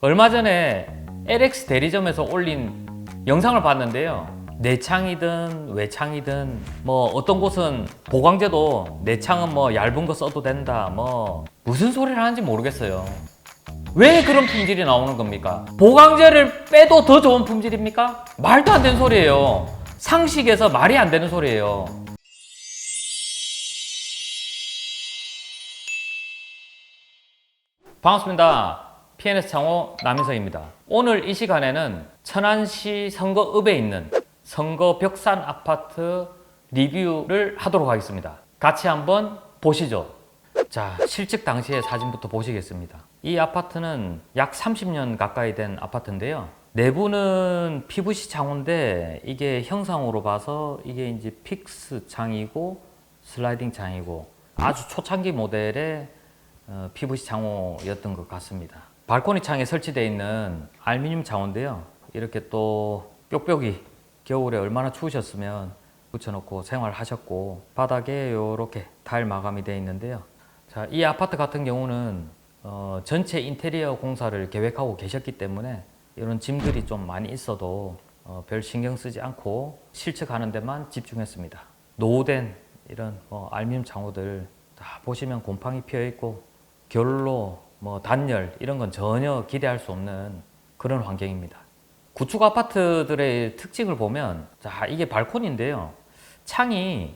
얼마 전에 LX 대리점에서 올린 영상을 봤는데요. 내창이든 외창이든 뭐 어떤 곳은 보강제도 내창은 뭐 얇은 거 써도 된다 뭐 무슨 소리를 하는지 모르겠어요. 왜 그런 품질이 나오는 겁니까? 보강제를 빼도 더 좋은 품질입니까? 말도 안 되는 소리예요. 상식에서 말이 안 되는 소리예요. 반갑습니다. PNS 창호 남인석입니다. 오늘 이 시간에는 천안시 선거읍에 있는 선거 벽산 아파트 리뷰를 하도록 하겠습니다. 같이 한번 보시죠. 자, 실측 당시의 사진부터 보시겠습니다. 이 아파트는 약 30년 가까이 된 아파트인데요. 내부는 PVC 창호인데 이게 형상으로 봐서 이게 이제 픽스 창이고 슬라이딩 창이고 아주 초창기 모델의 어, PVC 창호였던 것 같습니다. 발코니 창에 설치되어 있는 알루미늄 창호인데요. 이렇게 또 뾱뾱이 겨울에 얼마나 추우셨으면 붙여놓고 생활하셨고 바닥에 이렇게 타일 마감이 되어 있는데요. 자, 이 아파트 같은 경우는 어, 전체 인테리어 공사를 계획하고 계셨기 때문에 이런 짐들이 좀 많이 있어도 어, 별 신경 쓰지 않고 실측하는 데만 집중했습니다. 노후된 이런 뭐 알루미늄 창호들 다 보시면 곰팡이 피어 있고 결로 뭐 단열 이런 건 전혀 기대할 수 없는 그런 환경입니다. 구축 아파트들의 특징을 보면 자 이게 발코니인데요. 창이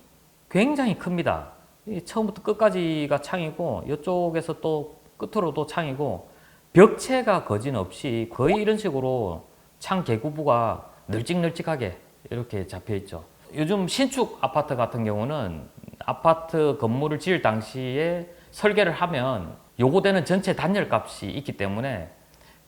굉장히 큽니다. 이 처음부터 끝까지가 창이고 이쪽에서 또 끝으로도 창이고 벽체가 거진 없이 거의 이런 식으로 창 개구부가 널찍널찍하게 이렇게 잡혀 있죠. 요즘 신축 아파트 같은 경우는 아파트 건물을 지을 당시에 설계를 하면 요구되는 전체 단열 값이 있기 때문에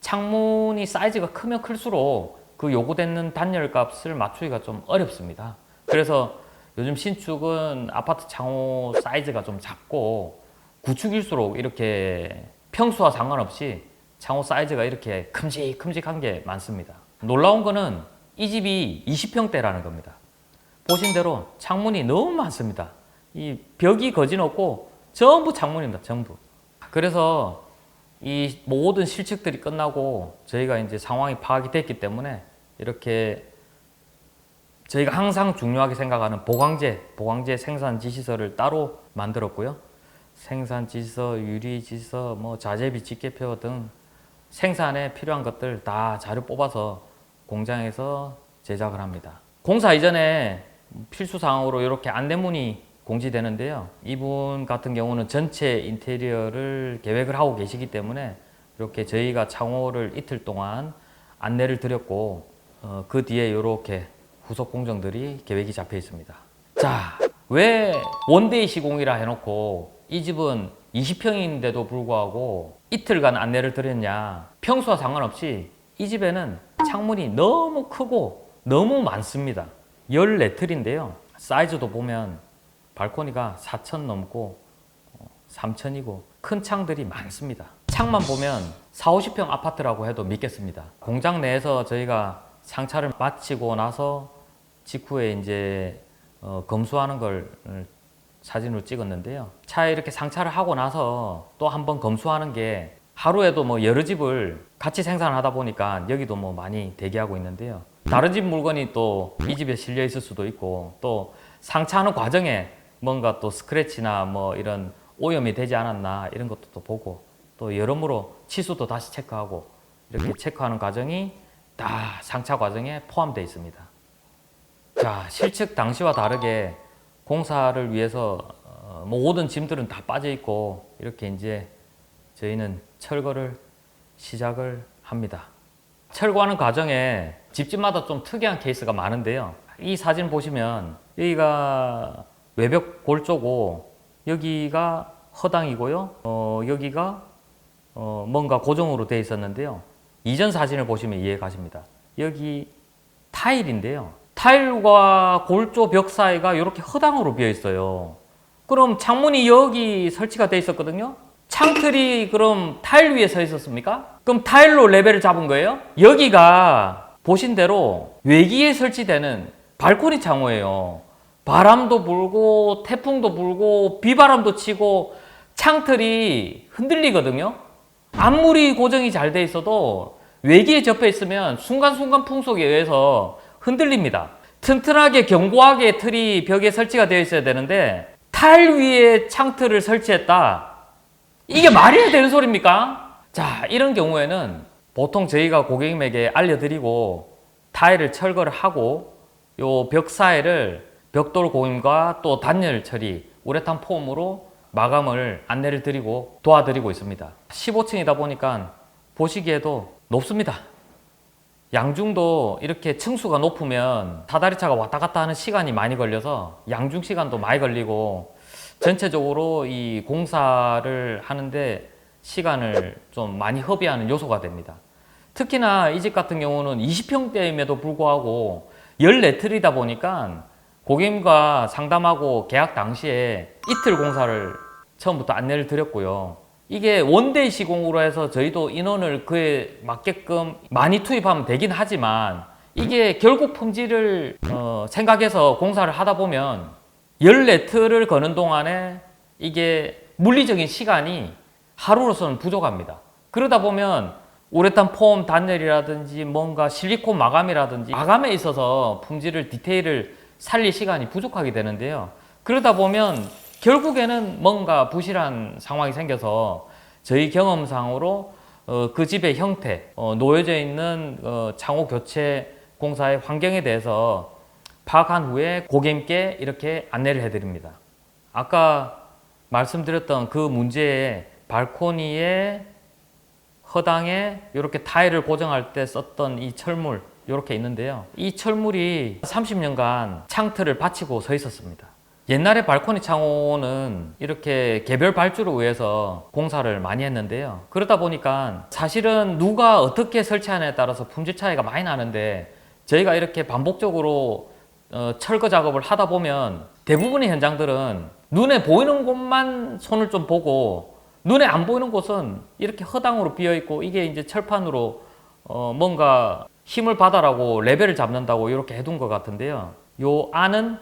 창문이 사이즈가 크면 클수록 그 요구되는 단열 값을 맞추기가 좀 어렵습니다. 그래서 요즘 신축은 아파트 창호 사이즈가 좀 작고 구축일수록 이렇게 평수와 상관없이 창호 사이즈가 이렇게 큼직큼직한 게 많습니다. 놀라운 거는 이 집이 20평대라는 겁니다. 보신 대로 창문이 너무 많습니다. 이 벽이 거진 없고 전부 창문입니다. 전부. 그래서 이 모든 실측들이 끝나고 저희가 이제 상황이 파악이 됐기 때문에 이렇게 저희가 항상 중요하게 생각하는 보강제, 보강제 생산 지시서를 따로 만들었고요. 생산 지시서, 유리 지시서, 뭐 자재비 집계표 등 생산에 필요한 것들 다 자료 뽑아서 공장에서 제작을 합니다. 공사 이전에 필수 사항으로 이렇게 안내문이 공지되는데요. 이분 같은 경우는 전체 인테리어를 계획을 하고 계시기 때문에 이렇게 저희가 창호를 이틀 동안 안내를 드렸고 어, 그 뒤에 이렇게 후속 공정들이 계획이 잡혀 있습니다. 자, 왜 원데이 시공이라 해놓고 이 집은 20평인데도 불구하고 이틀간 안내를 드렸냐? 평수와 상관없이 이 집에는 창문이 너무 크고 너무 많습니다. 14틀인데요. 사이즈도 보면 발코니가 4천 넘고 3천이고 큰 창들이 많습니다. 창만 보면 4, 50평 아파트라고 해도 믿겠습니다. 공장 내에서 저희가 상차를 마치고 나서 직후에 이제 어, 검수하는 걸 사진으로 찍었는데요. 차에 이렇게 상차를 하고 나서 또 한 번 검수하는 게 하루에도 뭐 여러 집을 같이 생산하다 보니까 여기도 뭐 많이 대기하고 있는데요. 다른 집 물건이 또 이 집에 실려 있을 수도 있고 또 상차하는 과정에 뭔가 또 스크래치나 뭐 이런 오염이 되지 않았나 이런 것도 또 보고 또 여러모로 치수도 다시 체크하고 이렇게 체크하는 과정이 다 상차 과정에 포함되어 있습니다. 자, 실측 당시와 다르게 공사를 위해서 어, 뭐 모든 짐들은 다 빠져 있고 이렇게 이제 저희는 철거를 시작을 합니다. 철거하는 과정에 집집마다 좀 특이한 케이스가 많은데요. 이 사진 보시면 여기가 외벽 골조고 여기가 허당이고요. 어, 여기가 어, 뭔가 고정으로 되어 있었는데요. 이전 사진을 보시면 이해 가십니다. 여기 타일인데요. 타일과 골조 벽 사이가 이렇게 허당으로 비어 있어요. 그럼 창문이 여기 설치가 되어 있었거든요. 창틀이 그럼 타일 위에 서 있었습니까? 그럼 타일로 레벨을 잡은 거예요? 여기가 보신 대로 외기에 설치되는 발코니 창호예요. 바람도 불고 태풍도 불고 비바람도 치고 창틀이 흔들리거든요. 아무리 고정이 잘 돼 있어도 외기에 접해 있으면 순간순간 풍속에 의해서 흔들립니다. 튼튼하게 견고하게 틀이 벽에 설치가 되어 있어야 되는데 타일 위에 창틀을 설치했다. 이게 말이 되는 소리입니까? 자, 이런 경우에는 보통 저희가 고객님에게 알려드리고 타일을 철거를 하고 요 벽 사이를 벽돌 고임과 또 단열 처리, 우레탄 폼으로 마감을 안내를 드리고 도와드리고 있습니다. 15층이다 보니까 보시기에도 높습니다. 양중도 이렇게 층수가 높으면 사다리차가 왔다 갔다 하는 시간이 많이 걸려서 양중 시간도 많이 걸리고 전체적으로 이 공사를 하는데 시간을 좀 많이 허비하는 요소가 됩니다. 특히나 이 집 같은 경우는 20평대임에도 불구하고 14틀이다 보니까 고객님과 상담하고 계약 당시에 이틀 공사를 처음부터 안내를 드렸고요. 이게 원데이 시공으로 해서 저희도 인원을 그에 맞게끔 많이 투입하면 되긴 하지만 이게 결국 품질을 어, 생각해서 공사를 하다 보면 14틀을 거는 동안에 이게 물리적인 시간이 하루로서는 부족합니다. 그러다 보면 우레탄 폼 단열이라든지 뭔가 실리콘 마감이라든지 마감에 있어서 품질을 디테일을 살릴 시간이 부족하게 되는데요. 그러다 보면 결국에는 뭔가 부실한 상황이 생겨서 저희 경험상으로 어, 그 집의 형태, 어, 놓여져 있는 어, 창호 교체 공사의 환경에 대해서 파악한 후에 고객님께 이렇게 안내를 해드립니다. 아까 말씀드렸던 그 문제의 발코니에 허당에 이렇게 타일을 고정할 때 썼던 이 철물 이렇게 있는데요. 이 철물이 30년간 창틀을 받치고 서 있었습니다. 옛날에 발코니 창호는 이렇게 개별 발주로 의해서 공사를 많이 했는데요. 그러다 보니까 사실은 누가 어떻게 설치하느냐에 따라서 품질 차이가 많이 나는데 저희가 이렇게 반복적으로 어, 철거 작업을 하다 보면 대부분의 현장들은 눈에 보이는 곳만 손을 좀 보고 눈에 안 보이는 곳은 이렇게 허당으로 비어 있고 이게 이제 철판으로 어, 뭔가 힘을 받아라고 레벨을 잡는다고 이렇게 해둔 것 같은데요. 요 안은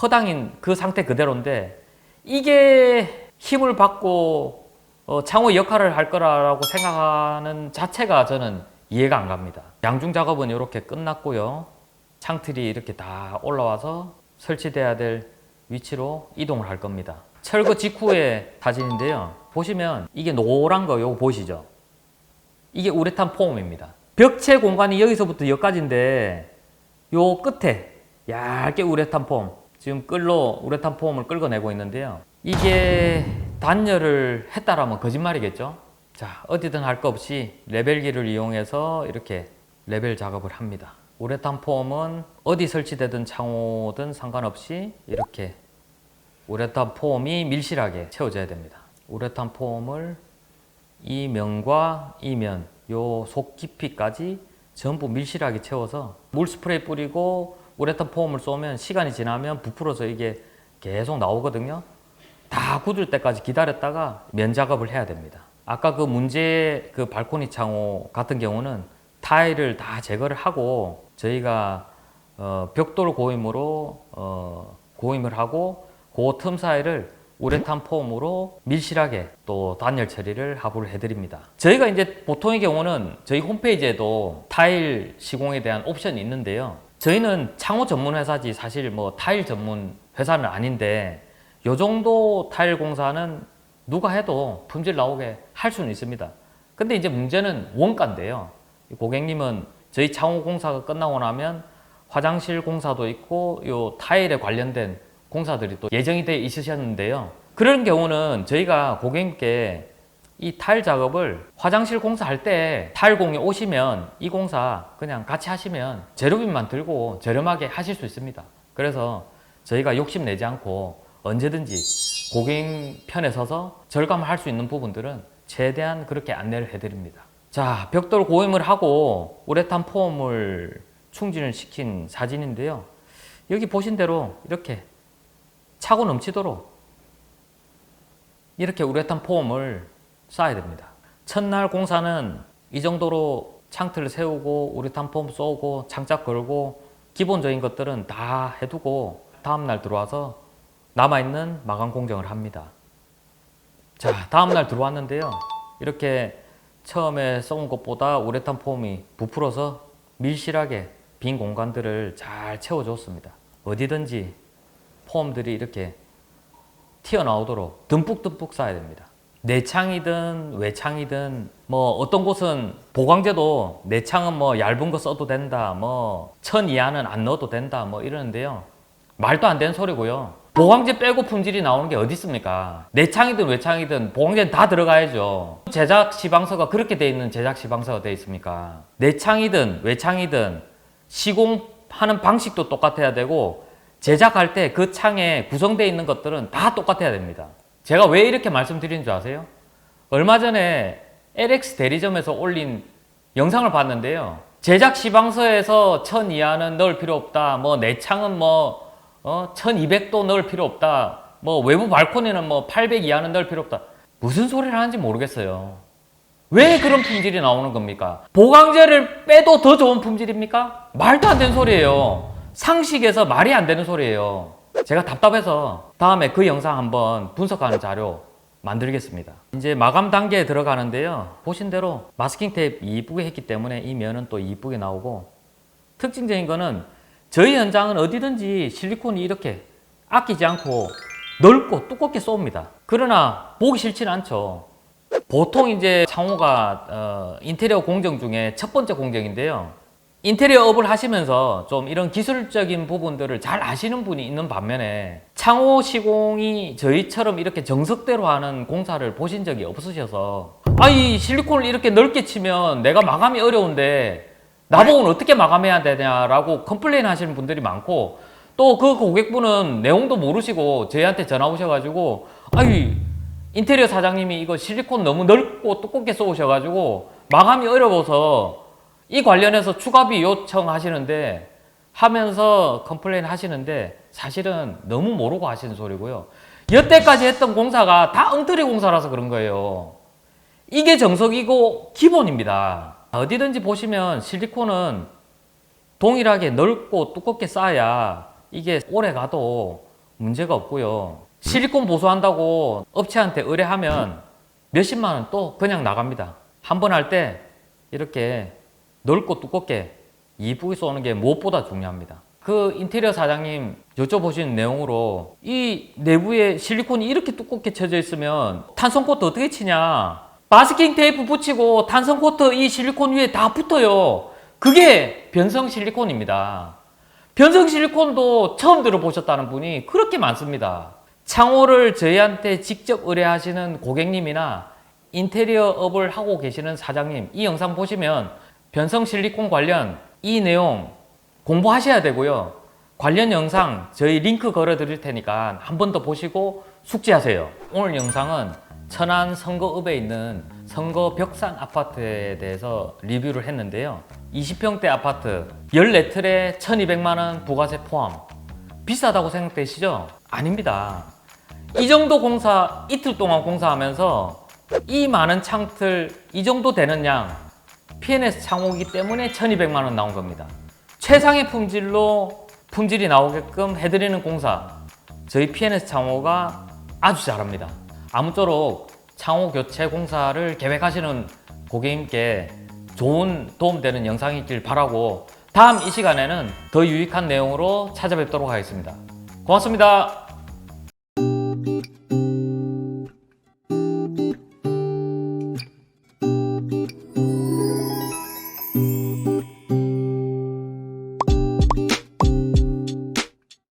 허당인 그 상태 그대로인데 이게 힘을 받고 어, 창호 역할을 할 거라고 생각하는 자체가 저는 이해가 안 갑니다. 양중 작업은 이렇게 끝났고요. 창틀이 이렇게 다 올라와서 설치돼야 될 위치로 이동을 할 겁니다. 철거 직후의 사진인데요. 보시면 이게 노란 거 요거 보이시죠? 이게 우레탄 폼입니다. 벽체 공간이 여기서부터 여기까지인데 요 끝에 얇게 우레탄 폼 지금 끌로 우레탄 폼을 끌어내고 있는데요. 이게 단열을 했다라면 거짓말이겠죠? 자, 어디든 할거 없이 레벨기를 이용해서 이렇게 레벨 작업을 합니다. 우레탄 폼은 어디 설치되든 창호든 상관없이 이렇게 우레탄 폼이 밀실하게 채워져야 됩니다. 우레탄 폼을 이 면과 이 면, 요속 깊이까지 전부 밀실하게 채워서 물 스프레이 뿌리고 우레탄 폼을 쏘면 시간이 지나면 부풀어서 이게 계속 나오거든요. 다 굳을 때까지 기다렸다가 면 작업을 해야 됩니다. 아까 그 문제 그 발코니 창호 같은 경우는 타일을 다 제거를 하고 저희가 어, 벽돌 고임으로 어, 고임을 하고 그 틈 사이를 우레탄 폼으로 밀실하게 또 단열 처리를 하부를 해드립니다. 저희가 이제 보통의 경우는 저희 홈페이지에도 타일 시공에 대한 옵션이 있는데요. 저희는 창호 전문 회사지 사실 뭐 타일 전문 회사는 아닌데 요 정도 타일 공사는 누가 해도 품질 나오게 할 수는 있습니다. 근데 이제 문제는 원가인데요. 고객님은 저희 창호 공사가 끝나고 나면 화장실 공사도 있고 요 타일에 관련된 공사들이 또 예정이 돼 있으셨는데요. 그런 경우는 저희가 고객님께 이 타일 작업을 화장실 공사할 때 타일공이 오시면 이 공사 그냥 같이 하시면 재료비만 들고 저렴하게 하실 수 있습니다. 그래서 저희가 욕심내지 않고 언제든지 고객님 편에 서서 절감할 수 있는 부분들은 최대한 그렇게 안내를 해드립니다. 자, 벽돌 고임을 하고 우레탄 폼을 충진을 시킨 사진인데요. 여기 보신 대로 이렇게 차고 넘치도록 이렇게 우레탄 폼을 쌓아야 됩니다. 첫날 공사는 이 정도로 창틀을 세우고 우레탄 폼 쏘고 장작 걸고 기본적인 것들은 다 해두고 다음날 들어와서 남아있는 마감 공정을 합니다. 자, 다음날 들어왔는데요. 이렇게 처음에 써온 것보다 우레탄 폼이 부풀어서 밀실하게 빈 공간들을 잘 채워줬습니다. 어디든지 폼들이 이렇게 튀어나오도록 듬뿍듬뿍 쌓아야 됩니다. 내창이든 외창이든 뭐 어떤 곳은 보강제도 내창은 뭐 얇은 거 써도 된다 뭐 천 이하는 안 넣어도 된다 뭐 이러는데요. 말도 안 되는 소리고요. 보강제 빼고 품질이 나오는 게 어디 있습니까? 내창이든 외창이든 보강제는 다 들어가야죠. 제작 시방서가 그렇게 돼 있는 제작 시방서가 돼 있습니까? 내창이든 외창이든 시공하는 방식도 똑같아야 되고 제작할 때 그 창에 구성되어 있는 것들은 다 똑같아야 됩니다. 제가 왜 이렇게 말씀드리는 줄 아세요? 얼마 전에 LX 대리점에서 올린 영상을 봤는데요. 제작 시방서에서 1000 이하는 넣을 필요 없다. 뭐 내 창은 뭐 어, 1200도 넣을 필요 없다. 뭐 외부 발코니는 뭐 800 이하는 넣을 필요 없다. 무슨 소리를 하는지 모르겠어요. 왜 그런 품질이 나오는 겁니까? 보강제를 빼도 더 좋은 품질입니까? 말도 안 되는 소리예요. 상식에서 말이 안 되는 소리예요. 제가 답답해서 다음에 그 영상 한번 분석하는 자료 만들겠습니다. 이제 마감 단계에 들어가는데요. 보신 대로 마스킹 테이프 이쁘게 했기 때문에 이 면은 또 이쁘게 나오고 특징적인 거는 저희 현장은 어디든지 실리콘이 이렇게 아끼지 않고 넓고 두껍게 쏩니다. 그러나 보기 싫지는 않죠. 보통 이제 창호가 어, 인테리어 공정 중에 첫 번째 공정인데요. 인테리어 업을 하시면서 좀 이런 기술적인 부분들을 잘 아시는 분이 있는 반면에 창호 시공이 저희처럼 이렇게 정석대로 하는 공사를 보신 적이 없으셔서 아이 실리콘을 이렇게 넓게 치면 내가 마감이 어려운데 나보고는 어떻게 마감해야 되냐라고 컴플레인 하시는 분들이 많고 또 그 고객분은 내용도 모르시고 저희한테 전화 오셔가지고 아이 인테리어 사장님이 이거 실리콘 너무 넓고 두껍게 쏘셔가지고 마감이 어려워서 이 관련해서 추가비 요청하시는데 하면서 컴플레인 하시는데 사실은 너무 모르고 하시는 소리고요. 여태까지 했던 공사가 다 엉터리 공사라서 그런 거예요. 이게 정석이고 기본입니다. 어디든지 보시면 실리콘은 동일하게 넓고 두껍게 쌓아야 이게 오래 가도 문제가 없고요. 실리콘 보수한다고 업체한테 의뢰하면 몇십만 원 또 그냥 나갑니다. 한 번 할 때 이렇게 넓고 두껍게 이쁘게 쏘는 게 무엇보다 중요합니다. 그 인테리어 사장님 여쭤보신 내용으로 이 내부에 실리콘이 이렇게 두껍게 쳐져 있으면 탄성 코트 어떻게 치냐? 마스킹 테이프 붙이고 탄성 코트 이 실리콘 위에 다 붙어요. 그게 변성 실리콘입니다. 변성 실리콘도 처음 들어보셨다는 분이 그렇게 많습니다. 창호를 저희한테 직접 의뢰하시는 고객님이나 인테리어 업을 하고 계시는 사장님, 이 영상 보시면 변성 실리콘 관련 이 내용 공부하셔야 되고요. 관련 영상 저희 링크 걸어 드릴 테니까 한 번 더 보시고 숙지하세요. 오늘 영상은 천안 선거읍에 있는 선거 벽산 아파트에 대해서 리뷰를 했는데요. 20평대 아파트 14틀에 1200만 원 부가세 포함. 비싸다고 생각되시죠? 아닙니다. 이 정도 공사 이틀 동안 공사하면서 이 많은 창틀 이 정도 되는 양 PNS 창호기 때문에 1200만 원 나온 겁니다. 최상의 품질로 품질이 나오게끔 해드리는 공사 저희 PNS 창호가 아주 잘합니다. 아무쪼록 창호 교체 공사를 계획하시는 고객님께 좋은 도움되는 영상이길 바라고 다음 이 시간에는 더 유익한 내용으로 찾아뵙도록 하겠습니다. 고맙습니다.